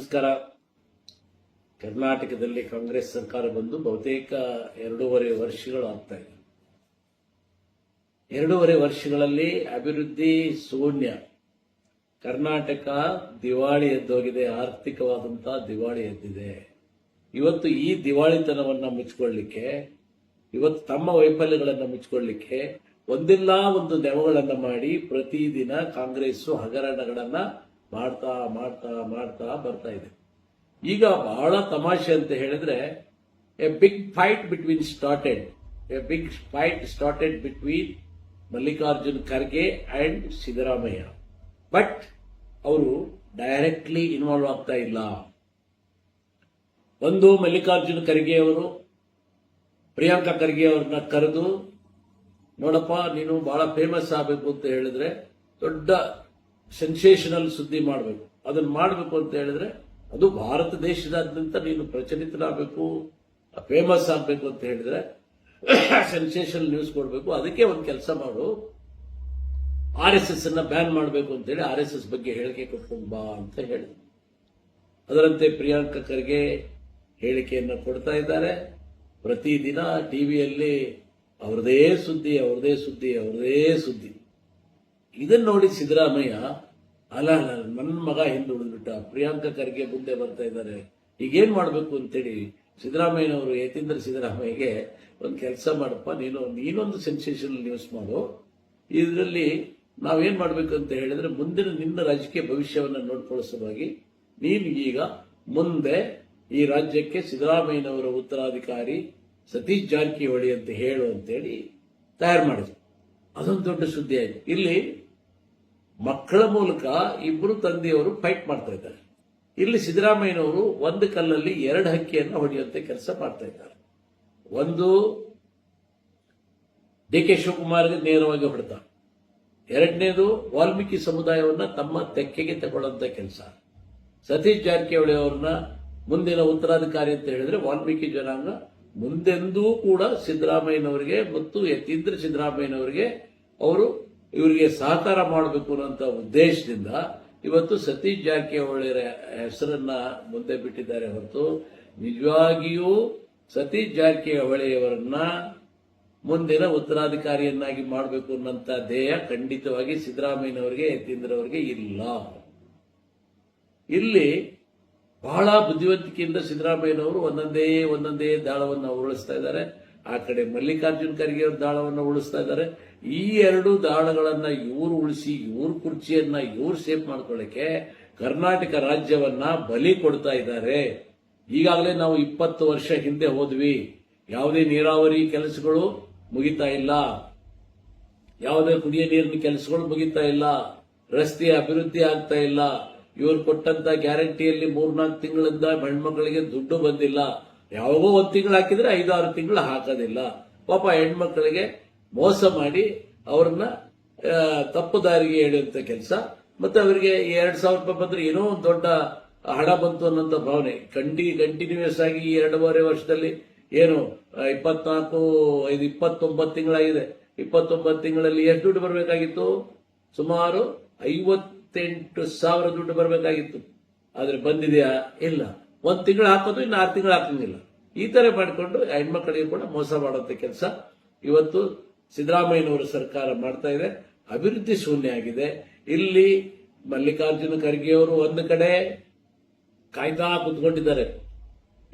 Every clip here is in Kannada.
ನಮಸ್ಕಾರ ಕರ್ನಾಟಕದಲ್ಲಿ ಕಾಂಗ್ರೆಸ್ ಸರ್ಕಾರ ಬಂದು ಬಹುತೇಕ ಎರಡೂವರೆ ವರ್ಷಗಳು ಆಗ್ತಾ ಇದೆ. ಎರಡೂವರೆ ವರ್ಷಗಳಲ್ಲಿ ಅಭಿವೃದ್ಧಿ ಶೂನ್ಯ. ಕರ್ನಾಟಕ ದಿವಾಳಿ ಎದ್ದೋಗಿದೆ ಆರ್ಥಿಕವಾದಂತಹ ದಿವಾಳಿ ಎದ್ದಿದೆ. ಇವತ್ತು ಈ ದಿವಾಳಿತನವನ್ನ ಮುಚ್ಚಿಕೊಳ್ಳಿಕ್ಕೆ ಇವತ್ತು ತಮ್ಮ ವೈಫಲ್ಯಗಳನ್ನು ಮುಚ್ಚಿಕೊಳ್ಳಿಕ್ಕೆ ಒಂದಿಲ್ಲ ಒಂದು ನೆವಗಳನ್ನ ಮಾಡಿ ಪ್ರತಿದಿನ ಕಾಂಗ್ರೆಸ್ ಹಗರಣಗಳನ್ನ ಮಾಡ್ತಾ ಮಾಡ್ತಾ ಮಾಡ್ತಾ ಬರ್ತಾ ಇದೆ. ಈಗ ಬಹಳ ತಮಾಷೆ ಅಂತ ಹೇಳಿದ್ರೆ a big fight between started a big fight started between Mallikarjun Kharge and Siddaramaiah. But ಅವರು ಡೈರೆಕ್ಟ್ಲಿ ಇನ್ವಾಲ್ವ್ ಆಗ್ತಾ ಇಲ್ಲ. ಒಂದು ಮಲ್ಲಿಕಾರ್ಜುನ್ ಖರ್ಗೆ ಅವರು, ಪ್ರಿಯಾಂಕಾ ಖರ್ಗೆ ಅವ್ರನ್ನ ಕರೆದು, ನೋಡಪ್ಪ, ನೀನು ಬಹಳ ಫೇಮಸ್ ಆಗಬೇಕು ಅಂತ ಹೇಳಿದ್ರೆ, ದೊಡ್ಡ ಸೆನ್ಸೇಷನಲ್ ಸುದ್ದಿ ಮಾಡಬೇಕು. ಅದನ್ನ ಮಾಡಬೇಕು ಅಂತ ಹೇಳಿದ್ರೆ ಅದು ಭಾರತ ದೇಶದಾದ್ಯಂತ ನೀನು ಪ್ರಚಲಿತನಾಗಬೇಕು ಫೇಮಸ್ ಆಗಬೇಕು ಅಂತ ಹೇಳಿದ್ರೆ ಸೆನ್ಸೇಷನಲ್ ನ್ಯೂಸ್ ಕೊಡಬೇಕು. ಅದಕ್ಕೆ ಒಂದು ಕೆಲಸ ಮಾಡು. ಆರ್ ಎಸ್ ಎಸ್ ಅನ್ನ ಬ್ಯಾನ್ ಮಾಡಬೇಕು ಅಂತೇಳಿ ಆರ್ ಎಸ್ ಎಸ್ ಬಗ್ಗೆ ಹೇಳಿಕೆ ಕೊಟ್ಕೊಂಡು ಬಾ ಅಂತ ಹೇಳಿದ್ರು ಅದರಂತೆ ಪ್ರಿಯಾಂಕ ಖರ್ಗೆ ಹೇಳಿಕೆಯನ್ನು ಕೊಡ್ತಾ ಇದ್ದಾರೆ. ಪ್ರತಿದಿನ ಟಿವಿಯಲ್ಲಿ ಅವರದೇ ಸುದ್ದಿ ಅವರದೇ ಸುದ್ದಿ, ಅವ್ರದೇ ಸುದ್ದಿ. ಇದನ್ನ ನೋಡಿ ಸಿದ್ದರಾಮಯ್ಯ, ಅಲ್ಲ ಅಲ್ಲ ನನ್ನ ಮಗ ಹಿಂದೆ ಉಳಿದ್ಬಿಟ್ಟ, ಪ್ರಿಯಾಂಕಾ ಖರ್ಗೆ ಮುಂದೆ ಬರ್ತಾ ಇದ್ದಾರೆ ಈಗೇನ್ ಮಾಡಬೇಕು ಅಂತೇಳಿ ಸಿದ್ದರಾಮಯ್ಯನವರು ಯತೀಂದ್ರ ಸಿದ್ದರಾಮಯ್ಯಗೆ ಒಂದು ಕೆಲಸ ಮಾಡಪ್ಪ, ನೀನು, ನೀನೊಂದು ಸೆನ್ಸೇಷನಲ್ ನ್ಯೂಸ್ ಮಾಡು. ಇದರಲ್ಲಿ ನಾವೇನ್ ಮಾಡಬೇಕು ಅಂತ ಹೇಳಿದ್ರೆ ಮುಂದಿನ ನಿನ್ನ ರಾಜಕೀಯ ಭವಿಷ್ಯವನ್ನು ನೋಡ್ಕೊಳ್ಳೋ ಸಲುವಾಗಿ ನೀನು ಈಗ ಮುಂದೆ ಈ ರಾಜ್ಯಕ್ಕೆ ಸಿದ್ದರಾಮಯ್ಯನವರ ಉತ್ತರಾಧಿಕಾರಿ ಸತೀಶ್ ಜಾರಕಿಹೊಳಿ ಅಂತ ಹೇಳು ಅಂತೇಳಿ ತಯಾರು ಮಾಡಿದ್ರು. ಅದೊಂದು ದೊಡ್ಡ ಸುದ್ದಿ ಆಯ್ತು. ಇಲ್ಲಿ ಮಕ್ಕಳ ಮೂಲಕ ಇಬ್ಬರು ತಂದೆಯವರು ಫೈಟ್ ಮಾಡ್ತಾ ಇದ್ದಾರೆ. ಇಲ್ಲಿ ಸಿದ್ದರಾಮಯ್ಯನವರು ಒಂದು ಕಲ್ಲಲ್ಲಿ ಎರಡು ಹಕ್ಕಿಯನ್ನು ಹೊಡೆಯುವಂತೆ ಕೆಲಸ ಮಾಡ್ತಾ ಇದ್ದಾರೆ. ಒಂದು ಡಿ ಕೆ ಶಿವಕುಮಾರ್ಗೆ ನೇರವಾಗಿ ಹೊಡೆತ. ಎರಡನೇದು ವಾಲ್ಮೀಕಿ ಸಮುದಾಯವನ್ನು ತಮ್ಮ ತೆಕ್ಕೆಗೆ ತಗೊಳ್ಳುವಂತ ಕೆಲಸ. ಸತೀಶ್ ಜಾರಕಿಹೊಳಿ ಅವ್ರನ್ನ ಮುಂದಿನ ಉತ್ತರಾಧಿಕಾರಿ ಅಂತ ಹೇಳಿದ್ರೆ ವಾಲ್ಮೀಕಿ ಜನಾಂಗ ಮುಂದೆಂದೂ ಕೂಡ ಸಿದ್ದರಾಮಯ್ಯನವರಿಗೆ ಮತ್ತು ಯತೀಂದ್ರ ಸಿದ್ದರಾಮಯ್ಯನವರಿಗೆ ಅವರು ಇವರಿಗೆ ಸಹಕಾರ ಮಾಡಬೇಕು ಅನ್ನೋಂಥ ಉದ್ದೇಶದಿಂದ ಇವತ್ತು ಸತೀಶ್ ಜಾರಕಿಹೊಳಿ ಹೆಸರನ್ನ ಮುಂದೆ ಬಿಟ್ಟಿದ್ದಾರೆ ಹೊರತು ನಿಜವಾಗಿಯೂ ಸತೀಶ್ ಜಾರಕಿಹೊಳಿಯವರನ್ನ ಮುಂದಿನ ಉತ್ತರಾಧಿಕಾರಿಯನ್ನಾಗಿ ಮಾಡಬೇಕು ಅನ್ನೋಂಥ ಧ್ಯೇಯ ಖಂಡಿತವಾಗಿ ಸಿದ್ದರಾಮಯ್ಯನವರಿಗೆ ಯತೀಂದ್ರ ಅವರಿಗೆ ಇಲ್ಲ. ಇಲ್ಲಿ ಬಹಳ ಬುದ್ಧಿವಂತಿಕೆಯಿಂದ ಸಿದ್ದರಾಮಯ್ಯನವರು ಒಂದೊಂದೇ ಒಂದೊಂದೇ ದಾಳವನ್ನು ಉರುಳಿಸ್ತಾ ಇದ್ದಾರೆ. ಆ ಕಡೆ ಮಲ್ಲಿಕಾರ್ಜುನ್ ಖರ್ಗೆ ದಾಳವನ್ನು ಉಳಿಸ್ತಾ ಇದ್ದಾರೆ. ಈ ಎರಡು ದಾಳಗಳನ್ನ ಇವರು ಉಳಿಸಿ, ಇವ್ರ ಕುರ್ಚಿಯನ್ನ ಇವ್ರು ಸೇಫ್ ಮಾಡ್ಕೊಳ್ಳಕ್ಕೆ ಕರ್ನಾಟಕ ರಾಜ್ಯವನ್ನ ಬಲಿ ಕೊಡ್ತಾ ಇದ್ದಾರೆ. ಈಗಾಗಲೇ ನಾವು ಇಪ್ಪತ್ತು ವರ್ಷ ಹಿಂದೆ ಹೋದ್ವಿ. ಯಾವುದೇ ನೀರಾವರಿ ಕೆಲಸಗಳು ಮುಗಿತಾ ಇಲ್ಲ. ಯಾವುದೇ ಕುಡಿಯ ನೀರಿನ ಕೆಲಸಗಳು ಮುಗಿತಾ ಇಲ್ಲ. ರಸ್ತೆ ಅಭಿವೃದ್ಧಿ ಆಗ್ತಾ ಇಲ್ಲ. ಇವರು ಕೊಟ್ಟಂತ ಗ್ಯಾರಂಟಿಯಲ್ಲಿ ಮೂರ್ನಾಲ್ಕು ತಿಂಗಳಿಂದ ಹೆಣ್ಮಕ್ಳಿಗೆ ದುಡ್ಡು ಬಂದಿಲ್ಲ. ಯಾವಾಗೋ ಒಂದು ತಿಂಗಳು ಹಾಕಿದ್ರೆ ಐದಾರು ತಿಂಗಳು ಹಾಕೋದಿಲ್ಲ. ಪಾಪ ಹೆಣ್ಮಕ್ಳಿಗೆ ಮೋಸ ಮಾಡಿ ಅವ್ರನ್ನ ತಪ್ಪು ದಾರಿಗೆ ಎಳೆಯುವಂತ ಕೆಲಸ. ಮತ್ತೆ ಅವರಿಗೆ ಎರಡ್ ಸಾವಿರ ರೂಪಾಯಿ ಬಂದ್ರೆ ಏನೋ ಒಂದು ದೊಡ್ಡ ಹಣ ಬಂತು ಅನ್ನೋಂಥ ಭಾವನೆ. ಕಂಡಿ ಕಂಟಿನ್ಯೂಸ್ ಆಗಿ ಈ ಎರಡೂವರೆ ವರ್ಷದಲ್ಲಿ ಏನು ಇಪ್ಪತ್ನಾಲ್ಕು, ಐದು, ಇಪ್ಪತ್ತೊಂಬತ್ತು ತಿಂಗಳಾಗಿದೆ. ಇಪ್ಪತ್ತೊಂಬತ್ತು ತಿಂಗಳಲ್ಲಿ ಎಷ್ಟು ದುಡ್ಡು ಬರಬೇಕಾಗಿತ್ತು? ಸುಮಾರು ಐವತ್ತೆಂಟು ಸಾವಿರ ದುಡ್ಡು ಬರಬೇಕಾಗಿತ್ತು. ಆದರೆ ಬಂದಿದೆಯಾ? ಇಲ್ಲ. ಒಂದು ತಿಂಗಳು ಹಾಕೋದು, ಇನ್ನು ಆರು ತಿಂಗಳು ಹಾಕಂಗಿಲ್ಲ. ಈ ತರ ಮಾಡಿಕೊಂಡು ಹೆಣ್ಮಕ್ಳಿಗೆ ಕೂಡ ಮೋಸ ಮಾಡುವಂತ ಕೆಲಸ ಇವತ್ತು ಸಿದ್ದರಾಮಯ್ಯನವರ ಸರ್ಕಾರ ಮಾಡ್ತಾ ಇದೆ. ಅಭಿವೃದ್ಧಿ ಶೂನ್ಯ ಆಗಿದೆ. ಇಲ್ಲಿ ಮಲ್ಲಿಕಾರ್ಜುನ ಖರ್ಗೆ ಅವರು ಒಂದು ಕಡೆ ಕಾಯ್ತಾ ಕುತ್ಕೊಂಡಿದ್ದಾರೆ.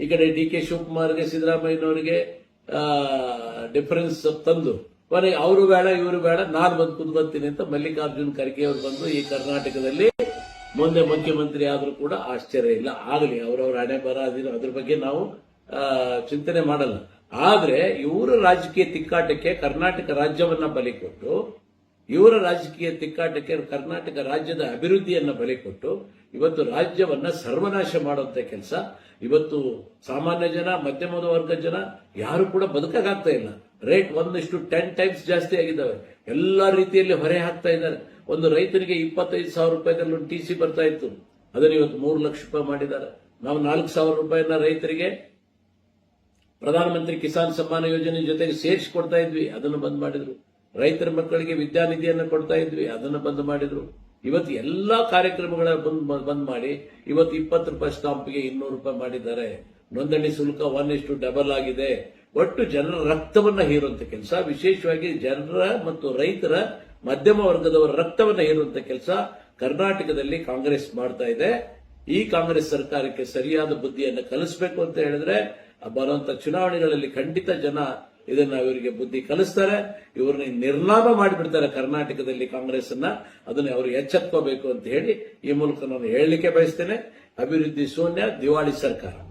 ಈ ಕಡೆ ಡಿ ಕೆ ಶಿವಕುಮಾರ್ಗೆ, ಸಿದ್ದರಾಮಯ್ಯನವರಿಗೆ ಡಿಫರೆನ್ಸ್ ತಂದು. ಕೊನೆಗೆ ಅವರು ಬೇಡ, ಇವರು ಬೇಡ, ನಾನು ಬಂದು ಕುತ್ಕೊಂತೀನಿ ಅಂತ ಮಲ್ಲಿಕಾರ್ಜುನ್ ಖರ್ಗೆ ಅವರು ಬಂದು ಈ ಕರ್ನಾಟಕದಲ್ಲಿ ಮುಂದೆ ಮುಖ್ಯಮಂತ್ರಿ ಆದರೂ ಕೂಡ ಆಶ್ಚರ್ಯ ಇಲ್ಲ. ಆಗಲಿ, ಅವರವರ ಹಣೆ ಬರ, ಅದ್ರ ಬಗ್ಗೆ ನಾವು ಚಿಂತನೆ ಮಾಡಲ್ಲ. ಆದ್ರೆ ಇವರ ರಾಜಕೀಯ ತಿಕ್ಕಾಟಕ್ಕೆ ಕರ್ನಾಟಕ ರಾಜ್ಯವನ್ನ ಬಲಿ ಕೊಟ್ಟು, ಇವರ ರಾಜಕೀಯ ತಿಕ್ಕಾಟಕ್ಕೆ ಕರ್ನಾಟಕ ರಾಜ್ಯದ ಅಭಿವೃದ್ಧಿಯನ್ನ ಬಲಿ ಕೊಟ್ಟು, ಇವತ್ತು ರಾಜ್ಯವನ್ನ ಸರ್ವನಾಶ ಮಾಡುವಂತ ಕೆಲಸ. ಇವತ್ತು ಸಾಮಾನ್ಯ ಜನ ಮಧ್ಯಮದ ವರ್ಗ ಜನ ಯಾರು ಕೂಡ ಬದುಕಾಗ್ತಾ ಇಲ್ಲ. ರೇಟ್ ಒಂದಿಷ್ಟು ಟೆನ್ ಟೈಮ್ಸ್ ಜಾಸ್ತಿ ಆಗಿದ್ದಾವೆ. ಎಲ್ಲ ರೀತಿಯಲ್ಲಿ ಹೊರೆ ಹಾಕ್ತಾ ಇದ್ದಾರೆ. ಒಂದು ರೈತನಿಗೆ ಇಪ್ಪತ್ತೈದು ಸಾವಿರ ರೂಪಾಯಿದಲ್ಲಿ ಟಿ ಸಿ ಬರ್ತಾ ಇತ್ತು. ಅದನ್ನು ಇವತ್ತು ಮೂರು ಲಕ್ಷ ರೂಪಾಯಿ ಮಾಡಿದ್ದಾರೆ. ನಾವು ನಾಲ್ಕು ಸಾವಿರ ರೂಪಾಯಿನ ರೈತರಿಗೆ ಪ್ರಧಾನಮಂತ್ರಿ ಕಿಸಾನ್ ಸಮ್ಮಾನ ಯೋಜನೆ ಜೊತೆಗೆ ಸೇರಿಸಿ ಕೊಡ್ತಾ ಇದ್ವಿ. ಅದನ್ನು ಬಂದ್ ಮಾಡಿದ್ರು. ರೈತರ ಮಕ್ಕಳಿಗೆ ವಿದ್ಯಾನಿಧಿಯನ್ನು ಕೊಡ್ತಾ ಇದ್ವಿ. ಅದನ್ನು ಬಂದ್ ಮಾಡಿದ್ರು. ಇವತ್ತು ಎಲ್ಲಾ ಕಾರ್ಯಕ್ರಮಗಳ ಬಂದ್ ಬಂದ್ ಮಾಡಿ ಇವತ್ತು ಇಪ್ಪತ್ತು ರೂಪಾಯಿ ಸ್ಟಾಂಪ್ಗೆ ಇನ್ನೂರು ರೂಪಾಯಿ ಮಾಡಿದ್ದಾರೆ. ನೋಂದಣಿ ಶುಲ್ಕ ಒನ್ ಇಷ್ಟು ಡಬಲ್ ಆಗಿದೆ. ಒಟ್ಟು ಜನರ ರಕ್ತವನ್ನ ಹೀರುವಂತ ಕೆಲಸ. ವಿಶೇಷವಾಗಿ ಜನರ ಮತ್ತು ರೈತರ ಮಧ್ಯಮ ವರ್ಗದವರ ರಕ್ತವನ್ನ ಹೀರುವಂತ ಕೆಲಸ ಕರ್ನಾಟಕದಲ್ಲಿ ಕಾಂಗ್ರೆಸ್ ಮಾಡ್ತಾ ಇದೆ. ಈ ಕಾಂಗ್ರೆಸ್ ಸರ್ಕಾರಕ್ಕೆ ಸರಿಯಾದ ಬುದ್ಧಿಯನ್ನು ಕಲಿಸಬೇಕು ಅಂತ ಹೇಳಿದ್ರೆ ಬರುವಂತ ಚುನಾವಣೆಗಳಲ್ಲಿ ಖಂಡಿತ ಜನ ಇದನ್ನ ಇವರಿಗೆ ಬುದ್ಧಿ ಕಲಿಸ್ತಾರೆ. ಇವ್ರನ್ನ ನಿರ್ನಾಮ ಮಾಡಿಬಿಡ್ತಾರೆ ಕರ್ನಾಟಕದಲ್ಲಿ ಕಾಂಗ್ರೆಸ್ ಅನ್ನ ಅದನ್ನ ಅವರು ಎಚ್ಚೆತ್ಕೋಬೇಕು ಅಂತ ಹೇಳಿ ಈ ಮೂಲಕ ನಾನು ಹೇಳಲಿಕ್ಕೆ ಬಯಸ್ತೇನೆ. ಅಭಿವೃದ್ಧಿ ಶೂನ್ಯ, ದಿವಾಳಿ ಸರ್ಕಾರ.